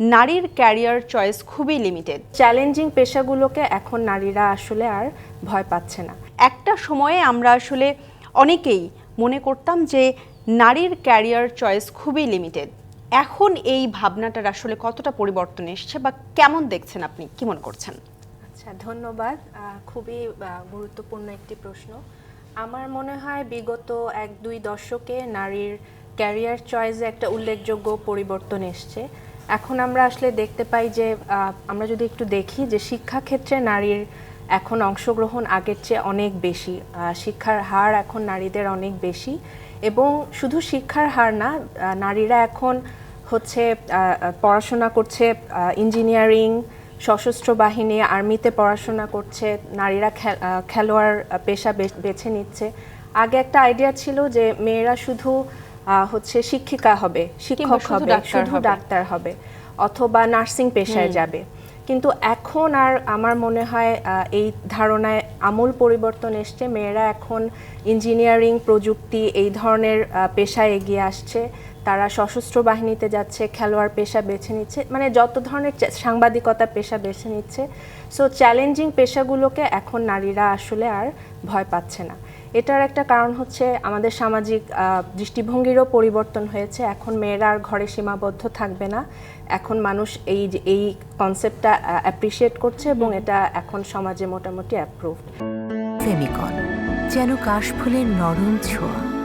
নারীর career choice খুবই limited challenging পেশাগুলোকে এখন নারীরা আসলে আর ভয় পাচ্ছে না। একটা সময়ে আমরা আসলে অনেকেই মনে করতাম যে নারীর ক্যারিয়ার চয়েস খুবই লিমিটেড এখন এই ভাবনাটার আসলে কতটা পরিবর্তন এসছে বা কেমন দেখছেন আপনি? কি মনে করছেন? আচ্ছা ধন্যবাদ। খুবই গুরুত্বপূর্ণ একটি প্রশ্ন। আমার মনে হয় বিগত এক দুই দশকে নারীর ক্যারিয়ার চয়েসে একটা উল্লেখযোগ্য পরিবর্তন এসছে। এখন আমরা আসলে দেখতে পাই যে আমরা যদি একটু দেখি যে শিক্ষাক্ষেত্রে নারীর এখন অংশগ্রহণ আগের চেয়ে অনেক বেশি শিক্ষার হার এখন নারীদের অনেক বেশি এবং শুধু শিক্ষার হার না নারীরা এখন হচ্ছে পড়াশোনা করছে ইঞ্জিনিয়ারিং, সশস্ত্র বাহিনী, আর্মিতে পড়াশোনা করছে, নারীরা খেলোয়াড় পেশা বেছে নিচ্ছে। আগে একটা আইডিয়া ছিল যে মেয়েরা শুধু হচ্ছে শিক্ষিকা হবে শিক্ষক হবে শুধু ডাক্তার হবে অথবা নার্সিং পেশায় যাবে। কিন্তু এখন আর আমার মনে হয় এই ধারণায় আমূল পরিবর্তন এসছে। মেয়েরা এখন ইঞ্জিনিয়ারিং প্রযুক্তি এই ধরনের পেশায় এগিয়ে আসছে। তারা সশস্ত্র বাহিনীতে যাচ্ছে খেলোয়াড় পেশা বেছে নিচ্ছে মানে যত ধরনের সাংবাদিকতা পেশা বেছে নিচ্ছে। সো চ্যালেঞ্জিং পেশাগুলোকে এখন নারীরা আসলে আর ভয় পাচ্ছে না। এটার একটা কারণ হচ্ছে আমাদের সামাজিক দৃষ্টিভঙ্গিরও পরিবর্তন হয়েছে। এখন মেয়েরা আর ঘরে সীমাবদ্ধ থাকবে না। এখন মানুষ এই এই কনসেপ্টটা অ্যাপ্রিসিয়েট করছে এবং এটা এখন সমাজে মোটামুটি অ্যাপ্রুভড ফেমিকন যেন কাশফুলের নরম ছোঁয়া।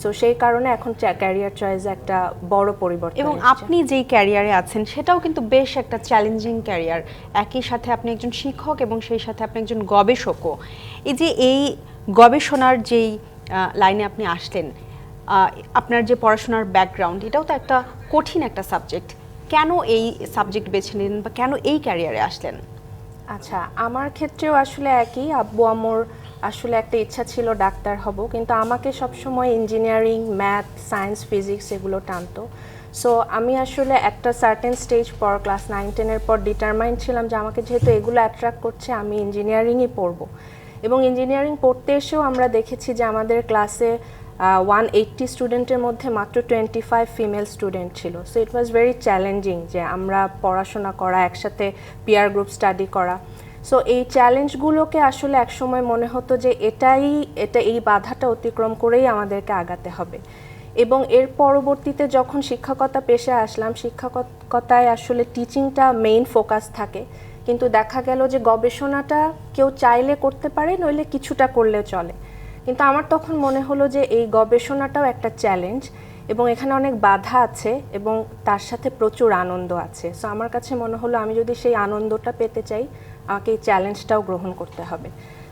সো সেই কারণে এখন ক্যারিয়ার চয়েস একটা বড় পরিবর্তন এবং আপনি যেই ক্যারিয়ারে আছেন সেটাও কিন্তু বেশ একটা চ্যালেঞ্জিং ক্যারিয়ার একই সাথে আপনি একজন শিক্ষক এবং সেই সাথে আপনি একজন গবেষকও। এই যে এই গবেষণার যেই লাইনে আপনি আসলেন আপনার যে পড়াশোনার ব্যাকগ্রাউন্ড এটাও তো একটা কঠিন একটা সাবজেক্ট কেন এই সাবজেক্ট বেছে নিলেন বা কেন এই ক্যারিয়ারে আসলেন? আচ্ছা আমার ক্ষেত্রেও আসলে একই। আব্বু আম্মুর আসলে একটা ইচ্ছা ছিল ডাক্তার হব, কিন্তু আমাকে সবসময় ইঞ্জিনিয়ারিং ম্যাথ সায়েন্স ফিজিক্স এগুলো টানতো। সো আমি আসলে একটা সার্টেন স্টেজ পর ক্লাস নাইন টেনের পর ডিটারমাইন্ড ছিলাম যে আমাকে যেহেতু এগুলো অ্যাট্রাক্ট করছে, আমি ইঞ্জিনিয়ারিংই পড়ব। এবং ইঞ্জিনিয়ারিং পড়তে এসেও আমরা দেখেছি যে আমাদের ক্লাসে ওয়ান এইট্টি স্টুডেন্টের মধ্যে মাত্র টোয়েন্টি ফাইভ ফিমেল স্টুডেন্ট ছিল। So it was very challenging যে আমরা পড়াশোনা করা, একসাথে পিয়ার গ্রুপ স্টাডি করা। সো এই চ্যালেঞ্জগুলোকে আসলে একসময় মনে হতো যে এটাই, এটা এই বাধাটা অতিক্রম করেই আমাদেরকে আগাতে হবে। এবং এর পরবর্তীতে যখন শিক্ষকতা পেশায় আসলাম, শিক্ষকতায় আসলে টিচিংটা মেইন ফোকাস থাকে। কিন্তু দেখা গেল যে গবেষণাটা কেউ চাইলে করতে পারে, নইলে কিছুটা করলে চলে। কিন্তু আমার তখন মনে হলো যে এই গবেষণাটাও একটা চ্যালেঞ্জ এবং এখানে অনেক বাধা আছে এবং তার সাথে প্রচুর আনন্দ আছে। সো আমার কাছে মনে হলো আমি যদি সেই আনন্দটা পেতে চাই, আমাকে এই চ্যালেঞ্জটাও গ্রহণ করতে হবে।